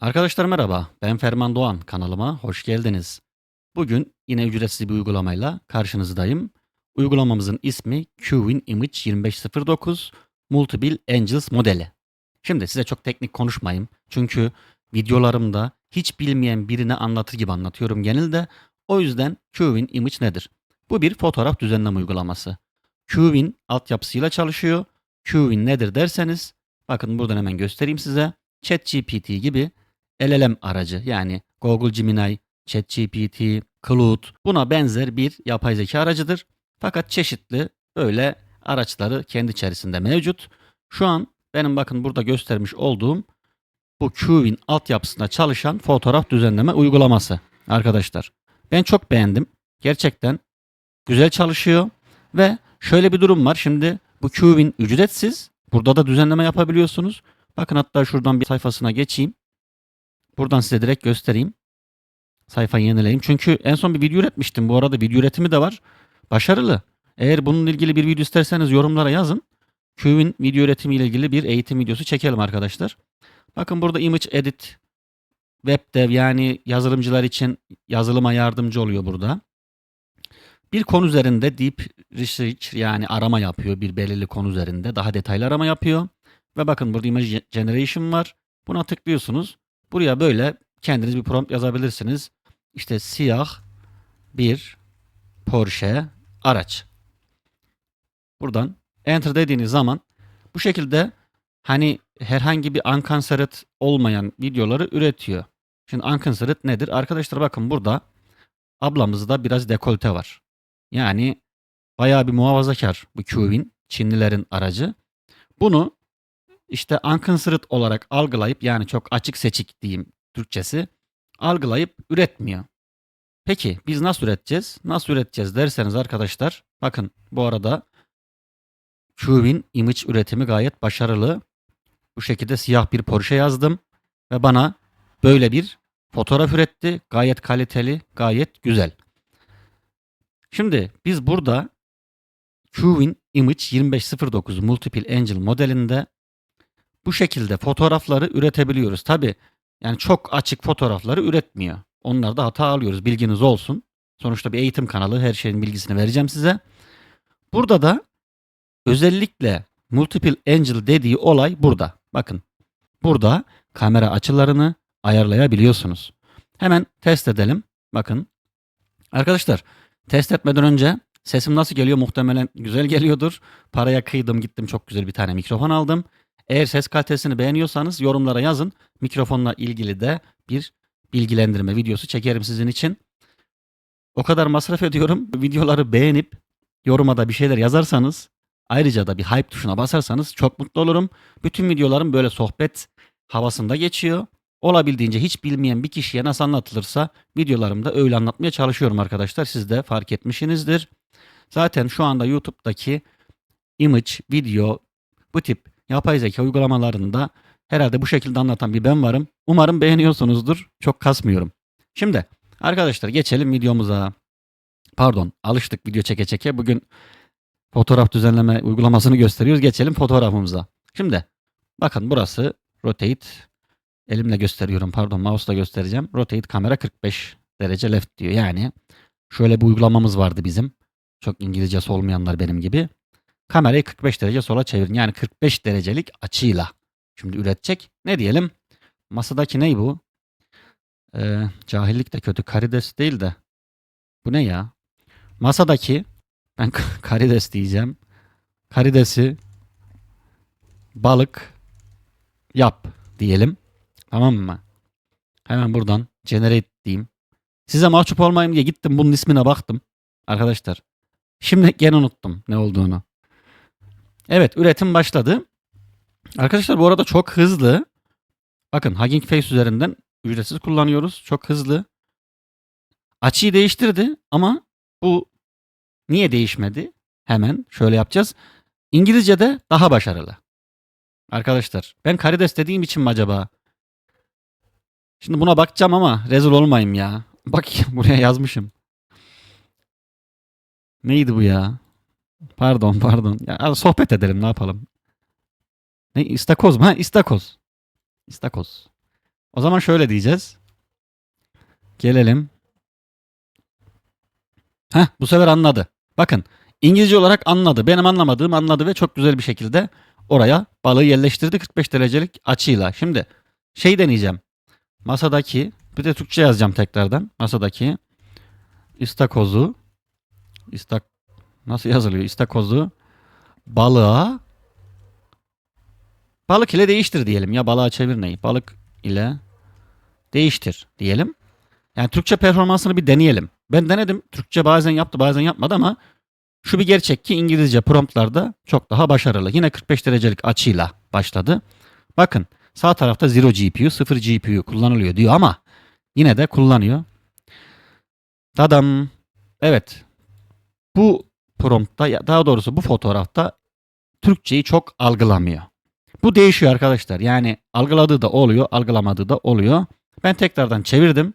Arkadaşlar merhaba, ben Ferman Doğan. Kanalıma hoş geldiniz. Bugün yine ücretsiz bir uygulamayla karşınızdayım. Uygulamamızın ismi QWin Image 2509 Multiple Angels modeli. Şimdi size çok teknik konuşmayayım. Çünkü videolarımda hiç bilmeyen birine anlatır gibi anlatıyorum genelde. O yüzden QWin Image nedir? Bu bir fotoğraf düzenleme uygulaması. QWin altyapısıyla çalışıyor. QWin nedir derseniz, bakın buradan hemen göstereyim size. ChatGPT gibi LLM aracı yani Google Gemini, ChatGPT, Claude buna benzer bir yapay zeka aracıdır. Fakat çeşitli böyle araçları kendi içerisinde mevcut. Şu an benim bakın burada göstermiş olduğum bu QWin altyapısında çalışan fotoğraf düzenleme uygulaması arkadaşlar. Ben çok beğendim. Gerçekten güzel çalışıyor ve şöyle bir durum var. Şimdi bu QWin ücretsiz. Burada da düzenleme yapabiliyorsunuz. Bakın hatta şuradan bir sayfasına geçeyim. Buradan size direkt göstereyim. Sayfayı yenileyim. Çünkü en son bir video üretmiştim. Bu arada video üretimi de var. Başarılı. Eğer bununla ilgili bir video isterseniz yorumlara yazın. QWin video üretimi ile ilgili bir eğitim videosu çekelim arkadaşlar. Bakın burada image edit, web dev yani yazılımcılar için yazılıma yardımcı oluyor burada. Bir konu üzerinde deep research yani arama yapıyor bir belirli konu üzerinde. Daha detaylı arama yapıyor. Ve bakın burada image generation var. Buna tıklıyorsunuz. Buraya böyle kendiniz bir prompt yazabilirsiniz. İşte siyah bir Porsche araç. Buradan enter dediğiniz zaman bu şekilde hani herhangi bir uncanceled olmayan videoları üretiyor. Şimdi uncanceled nedir? Arkadaşlar bakın burada ablamızda biraz dekolte var. Yani bayağı bir muhafazakar bu QWin Çinlilerin aracı. Bunu işte unconsidered olarak algılayıp yani çok açık seçik diyeyim Türkçesi algılayıp üretmiyor. Peki biz nasıl üreteceğiz? Nasıl üreteceğiz derseniz arkadaşlar bakın bu arada QWin image üretimi gayet başarılı. Bu şekilde siyah bir Porsche yazdım ve bana böyle bir fotoğraf üretti. Gayet kaliteli, gayet güzel. Şimdi biz burada QWin Image 2509 Multiple Angel modelinde bu şekilde fotoğrafları üretebiliyoruz. Tabi yani çok açık fotoğrafları üretmiyor. Onlarda hata alıyoruz. Bilginiz olsun. Sonuçta bir eğitim kanalı. Her şeyin bilgisini vereceğim size. Burada da özellikle Multiple Angel dediği olay burada. Bakın. Burada kamera açılarını ayarlayabiliyorsunuz. Hemen test edelim. Bakın. Arkadaşlar test etmeden önce sesim nasıl geliyor? Muhtemelen güzel geliyordur. Paraya kıydım gittim çok güzel bir tane mikrofon aldım. Eğer ses kalitesini beğeniyorsanız yorumlara yazın. Mikrofonla ilgili de bir bilgilendirme videosu çekerim sizin için. O kadar masraf ediyorum. Videoları beğenip yoruma da bir şeyler yazarsanız ayrıca da bir hype tuşuna basarsanız çok mutlu olurum. Bütün videolarım böyle sohbet havasında geçiyor. Olabildiğince hiç bilmeyen bir kişiye nasıl anlatılırsa videolarımda öyle anlatmaya çalışıyorum arkadaşlar. Siz de fark etmişsinizdir. Zaten şu anda YouTube'daki image, video bu tip yapay zeka uygulamalarında herhalde bu şekilde anlatan bir ben varım. Umarım beğeniyorsunuzdur. Çok kasmıyorum. Şimdi arkadaşlar geçelim videomuza. Pardon alıştık video çeke çeke. Bugün fotoğraf düzenleme uygulamasını gösteriyoruz. Geçelim fotoğrafımıza. Şimdi bakın burası rotate. Elimle gösteriyorum pardon mouse'la göstereceğim. Rotate kamera 45 derece left diyor. Yani şöyle bir uygulamamız vardı bizim. Çok İngilizcesi olmayanlar benim gibi. Kamerayı 45 derece sola çevirin. Yani 45 derecelik açıyla. Şimdi üretecek. Ne diyelim? Masadaki ne bu? Ee, cahillik de kötü. Karides değil de. Bu ne ya? Masadaki ben karides diyeceğim. Karidesi balık yap diyelim. Tamam mı? Hemen buradan generate diyeyim. Size mahcup olmayayım diye gittim bunun ismine baktım. Arkadaşlar. Şimdi gene unuttum ne olduğunu. Evet üretim başladı. Arkadaşlar bu arada çok hızlı. Bakın Hugging Face üzerinden ücretsiz kullanıyoruz. Çok hızlı. Açıyı değiştirdi ama bu niye değişmedi? Hemen şöyle yapacağız. İngilizce'de daha başarılı. Arkadaşlar ben karides dediğim için mi acaba? Şimdi buna bakacağım ama rezil olmayayım ya. Bak buraya yazmışım. Neydi bu ya? Pardon pardon. Ya, sohbet edelim ne yapalım. Ne istakoz mu? Ha istakoz. İstakoz. O zaman şöyle diyeceğiz. Gelelim. Heh bu sefer anladı. Bakın İngilizce olarak anladı. Benim anlamadığım anladı ve çok güzel bir şekilde oraya balığı yerleştirdi 45 derecelik açıyla. Şimdi şey deneyeceğim. Masadaki bir de Türkçe yazacağım tekrardan. Masadaki istakozu istak nasıl yazılıyor? İstakozu balığa balık ile değiştir diyelim ya balığa çevir neyi? Balık ile değiştir diyelim. Yani Türkçe performansını bir deneyelim. Ben denedim. Türkçe bazen yaptı bazen yapmadı ama şu bir gerçek ki İngilizce promptlarda çok daha başarılı. Yine 45 derecelik açıyla başladı. Bakın sağ tarafta 0 GPU, 0 GPU kullanılıyor diyor ama yine de kullanıyor. Tadam. Evet. Bu promptta ya daha doğrusu bu fotoğrafta Türkçeyi çok algılamıyor. Bu değişiyor arkadaşlar. Yani algıladığı da oluyor, algılamadığı da oluyor. Ben tekrardan çevirdim.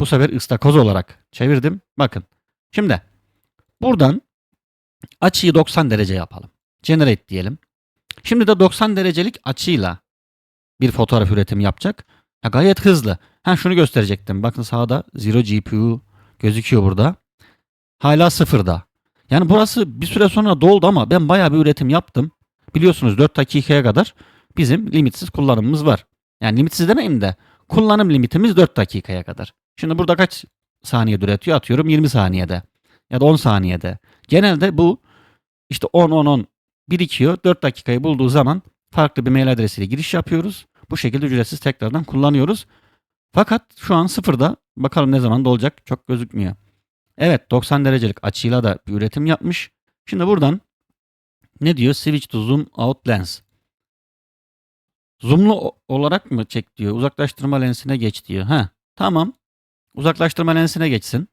Bu sefer ıstakoz olarak çevirdim. Bakın. Şimdi buradan açıyı 90 derece yapalım. Generate diyelim. Şimdi de 90 derecelik açıyla bir fotoğraf üretimi yapacak. Ya gayet hızlı. Ha şunu gösterecektim. Bakın sağda 0 GPU gözüküyor burada. Hala sıfırda. Yani burası bir süre sonra doldu ama ben bayağı bir üretim yaptım. Biliyorsunuz 4 dakikaya kadar bizim limitsiz kullanımımız var. Yani limitsiz demeyeyim de kullanım limitimiz 4 dakikaya kadar. Şimdi burada kaç saniyede üretiyor? Atıyorum 20 saniyede ya da 10 saniyede. Genelde bu işte 10 10 10 birikiyor. 4 dakikayı bulduğu zaman farklı bir mail adresiyle giriş yapıyoruz. Bu şekilde ücretsiz tekrardan kullanıyoruz. Fakat şu an sıfırda. Bakalım ne zaman dolacak çok gözükmüyor. Evet 90 derecelik açıyla da bir üretim yapmış. Şimdi buradan ne diyor? Switch to zoom out lens. Zoomlu olarak mı çek diyor. Uzaklaştırma lensine geç diyor. Ha, tamam. Uzaklaştırma lensine geçsin.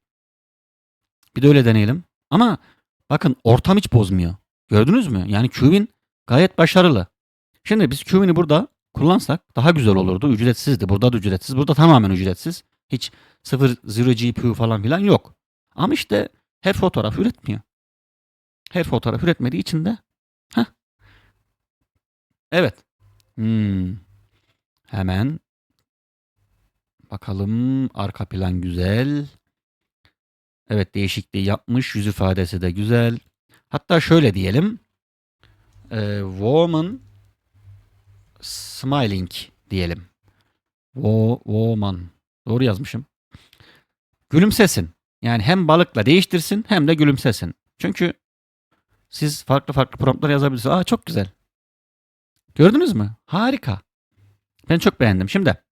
Bir de öyle deneyelim. Ama bakın ortam hiç bozmuyor. Gördünüz mü? Yani Qwin gayet başarılı. Şimdi biz Qwin'i burada kullansak daha güzel olurdu. Ücretsizdi. Burada da ücretsiz. Burada tamamen ücretsiz. Hiç 0 0 GPU falan filan yok. Ama işte her fotoğraf üretmiyor. Her fotoğraf üretmediği için de heh. Evet. Hmm. Hemen bakalım arka plan güzel. Evet değişikliği yapmış. Yüz ifadesi de güzel. Hatta şöyle diyelim. Ee, woman smiling diyelim. Wo, woman. Doğru yazmışım. Gülümsesin. Yani hem balıkla değiştirsin hem de gülümsesin. Çünkü siz farklı farklı promptlar yazabilirsiniz. Aa çok güzel. Gördünüz mü? Harika. Ben çok beğendim. Şimdi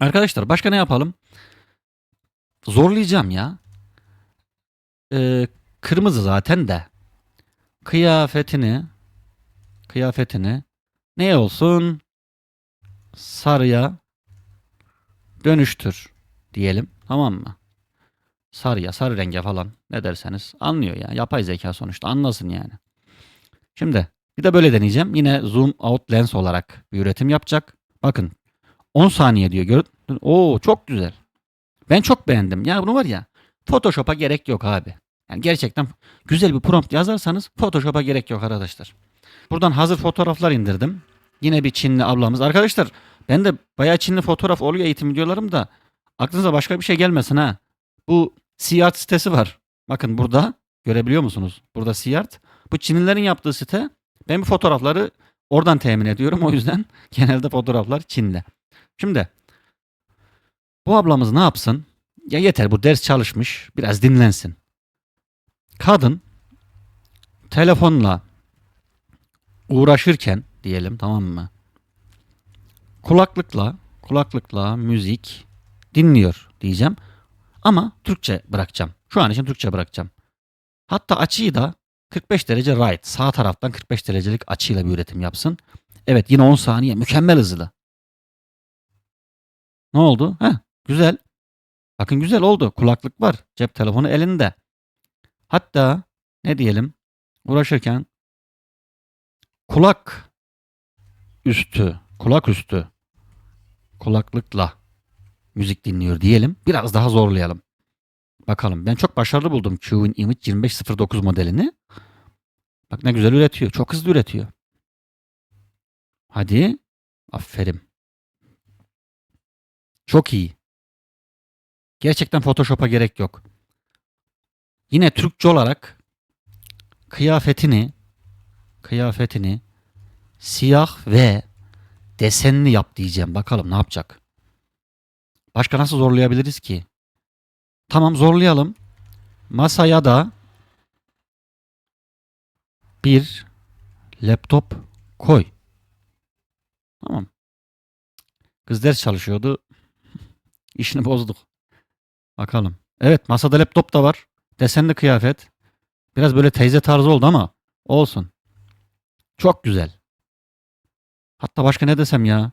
arkadaşlar başka ne yapalım? Zorlayacağım ya. Ee, kırmızı zaten de. Kıyafetini kıyafetini ne olsun? Sarıya dönüştür diyelim. Tamam mı? Sarıya, sarı renge falan ne derseniz anlıyor ya. Yapay zeka sonuçta anlasın yani. Şimdi bir de böyle deneyeceğim. Yine zoom out lens olarak bir üretim yapacak. Bakın 10 saniye diyor. Gör Oo çok güzel. Ben çok beğendim. Ya bunu var ya Photoshop'a gerek yok abi. Yani gerçekten güzel bir prompt yazarsanız Photoshop'a gerek yok arkadaşlar. Buradan hazır fotoğraflar indirdim. Yine bir Çinli ablamız. Arkadaşlar ben de bayağı Çinli fotoğraf oluyor eğitim videolarım da aklınıza başka bir şey gelmesin ha. Bu Siyart sitesi var. Bakın burada görebiliyor musunuz? Burada Siyart. Bu Çinlilerin yaptığı site. Ben bu fotoğrafları oradan temin ediyorum. O yüzden genelde fotoğraflar Çinli. Şimdi bu ablamız ne yapsın? Ya yeter bu ders çalışmış. Biraz dinlensin. Kadın telefonla uğraşırken diyelim tamam mı? Kulaklıkla kulaklıkla müzik dinliyor diyeceğim. Ama Türkçe bırakacağım. Şu an için Türkçe bırakacağım. Hatta açıyı da 45 derece right. Sağ taraftan 45 derecelik açıyla bir üretim yapsın. Evet yine 10 saniye. Mükemmel hızlı. Ne oldu? Heh, güzel. Bakın güzel oldu. Kulaklık var. Cep telefonu elinde. Hatta ne diyelim? Uğraşırken kulak üstü, kulak üstü kulaklıkla müzik dinliyor diyelim. Biraz daha zorlayalım. Bakalım. Ben çok başarılı buldum Qwin Image 2509 modelini. Bak ne güzel üretiyor. Çok hızlı üretiyor. Hadi. Aferin. Çok iyi. Gerçekten Photoshop'a gerek yok. Yine Türkçe olarak kıyafetini kıyafetini siyah ve desenli yap diyeceğim. Bakalım ne yapacak. Başka nasıl zorlayabiliriz ki? Tamam zorlayalım. Masaya da bir laptop koy. Tamam. Kız ders çalışıyordu. İşini bozduk. Bakalım. Evet masada laptop da var. Desenli kıyafet. Biraz böyle teyze tarzı oldu ama olsun. Çok güzel. Hatta başka ne desem ya?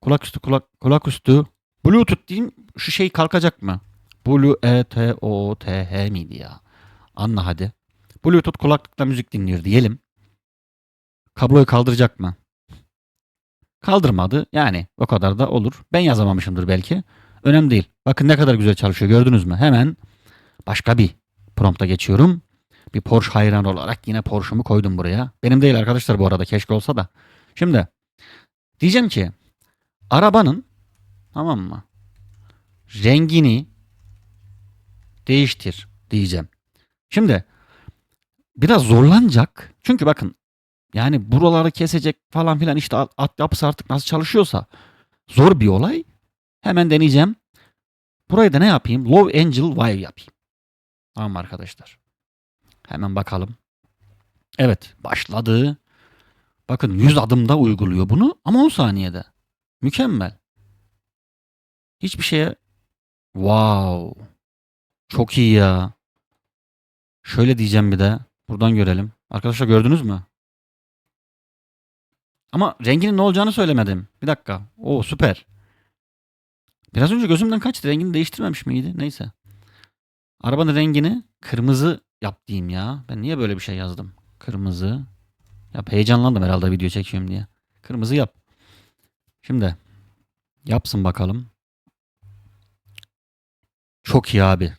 Kulak üstü kulak kulak üstü. Bluetooth diyeyim. Şu şey kalkacak mı? Blue E T O T H miydi ya? Anla hadi. Bluetooth kulaklıkla müzik dinliyor diyelim. Kabloyu kaldıracak mı? Kaldırmadı. Yani o kadar da olur. Ben yazamamışımdır belki. Önemli değil. Bakın ne kadar güzel çalışıyor gördünüz mü? Hemen başka bir prompta geçiyorum. Bir Porsche hayranı olarak yine Porsche'umu koydum buraya. Benim değil arkadaşlar bu arada keşke olsa da. Şimdi diyeceğim ki arabanın tamam mı? Rengini değiştir diyeceğim. Şimdi biraz zorlanacak. Çünkü bakın yani buraları kesecek falan filan işte at yapısı artık nasıl çalışıyorsa zor bir olay. Hemen deneyeceğim. Burayı da ne yapayım? Low Angel Wire yapayım. Tamam arkadaşlar. Hemen bakalım. Evet başladı. Bakın 100 adımda uyguluyor bunu ama 10 saniyede. Mükemmel. Hiçbir şeye wow. Çok iyi ya. Şöyle diyeceğim bir de. Buradan görelim. Arkadaşlar gördünüz mü? Ama renginin ne olacağını söylemedim. Bir dakika. Oo süper. Biraz önce gözümden kaçtı. Rengini değiştirmemiş miydi? Neyse. Arabanın rengini kırmızı yap diyeyim ya. Ben niye böyle bir şey yazdım? Kırmızı. Yap heyecanlandım herhalde video çekiyorum diye. Kırmızı yap. Şimdi yapsın bakalım. Çok iyi abi.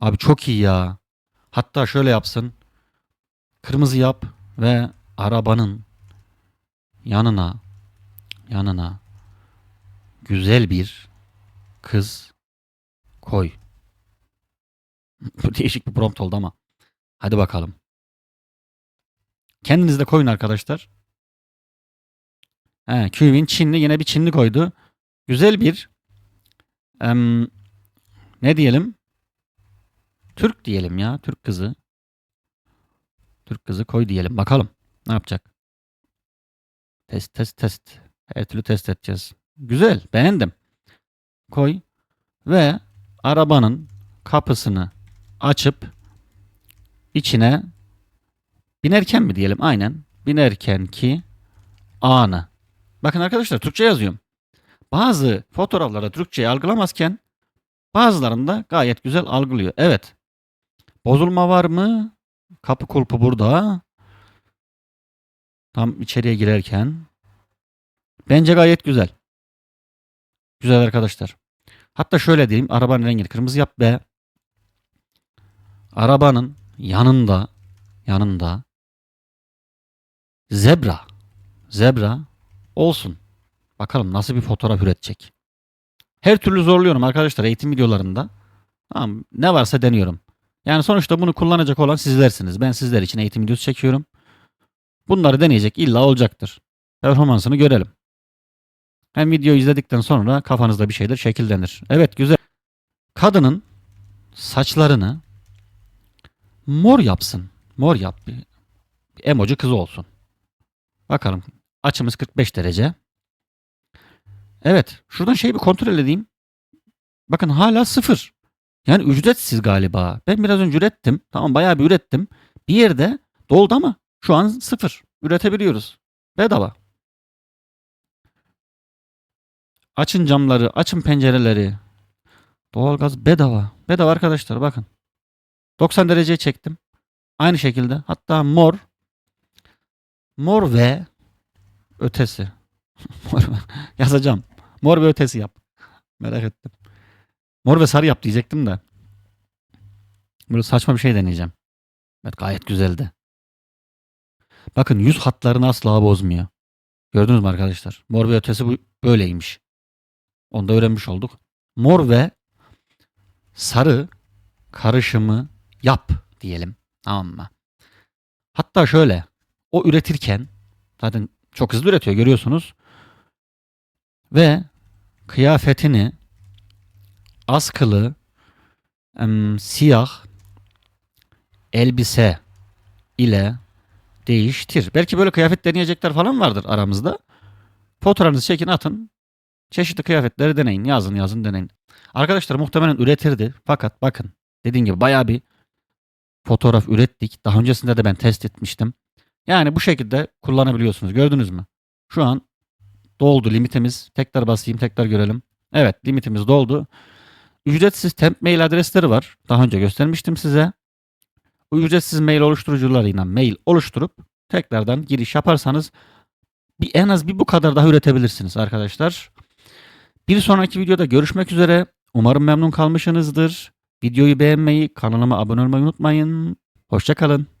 Abi çok iyi ya. Hatta şöyle yapsın. Kırmızı yap ve arabanın yanına yanına güzel bir kız koy. Bu değişik bir prompt oldu ama. Hadi bakalım. Kendiniz de koyun arkadaşlar. He, Qwin Çinli yine bir Çinli koydu. Güzel bir em, ne diyelim? Türk diyelim ya. Türk kızı. Türk kızı koy diyelim. Bakalım. Ne yapacak? Test test test. Her türlü test edeceğiz. Güzel. Beğendim. Koy. Ve arabanın kapısını açıp içine binerken mi diyelim? Aynen. Binerken ki anı. Bakın arkadaşlar Türkçe yazıyorum. Bazı fotoğraflarda Türkçeyi algılamazken bazılarında gayet güzel algılıyor. Evet. Bozulma var mı? Kapı kulpu burada. Tam içeriye girerken. Bence gayet güzel. Güzel arkadaşlar. Hatta şöyle diyeyim. Arabanın rengini kırmızı yap ve arabanın yanında yanında zebra zebra olsun. Bakalım nasıl bir fotoğraf üretecek. Her türlü zorluyorum arkadaşlar eğitim videolarında. Tamam, ne varsa deniyorum. Yani sonuçta bunu kullanacak olan sizlersiniz. Ben sizler için eğitim videosu çekiyorum. Bunları deneyecek illa olacaktır. Performansını görelim. Hem video izledikten sonra kafanızda bir şeyler şekillenir. Evet güzel. Kadının saçlarını mor yapsın. Mor yap. Bir, emoji kızı olsun. Bakalım. Açımız 45 derece. Evet. Şuradan şeyi bir kontrol edeyim. Bakın hala sıfır. Yani ücretsiz galiba. Ben biraz önce ürettim. Tamam bayağı bir ürettim. Bir yerde doldu ama şu an sıfır. Üretebiliyoruz. Bedava. Açın camları, açın pencereleri. Doğalgaz bedava. Bedava arkadaşlar bakın. 90 dereceye çektim. Aynı şekilde. Hatta mor. Mor ve ötesi. yazacağım. Mor ve ötesi yap. Merak ettim. Mor ve sarı yap diyecektim de. Böyle saçma bir şey deneyeceğim. Evet gayet güzeldi. Bakın yüz hatlarını asla bozmuyor. Gördünüz mü arkadaşlar? Mor ve ötesi bu böyleymiş. Onu da öğrenmiş olduk. Mor ve sarı karışımı yap diyelim. Tamam mı? Hatta şöyle o üretirken zaten çok hızlı üretiyor görüyorsunuz. Ve kıyafetini askılı em, siyah elbise ile değiştir. Belki böyle kıyafet deneyecekler falan vardır aramızda. Fotoğrafınızı çekin atın. Çeşitli kıyafetleri deneyin. Yazın yazın deneyin. Arkadaşlar muhtemelen üretirdi. Fakat bakın dediğim gibi bayağı bir fotoğraf ürettik. Daha öncesinde de ben test etmiştim. Yani bu şekilde kullanabiliyorsunuz. Gördünüz mü? Şu an doldu limitimiz. Tekrar basayım tekrar görelim. Evet limitimiz doldu. Ücretsiz temp mail adresleri var. Daha önce göstermiştim size. Ücretsiz mail oluşturucularıyla mail oluşturup tekrardan giriş yaparsanız bir en az bir bu kadar daha üretebilirsiniz arkadaşlar. Bir sonraki videoda görüşmek üzere. Umarım memnun kalmışsınızdır. Videoyu beğenmeyi, kanalıma abone olmayı unutmayın. Hoşçakalın.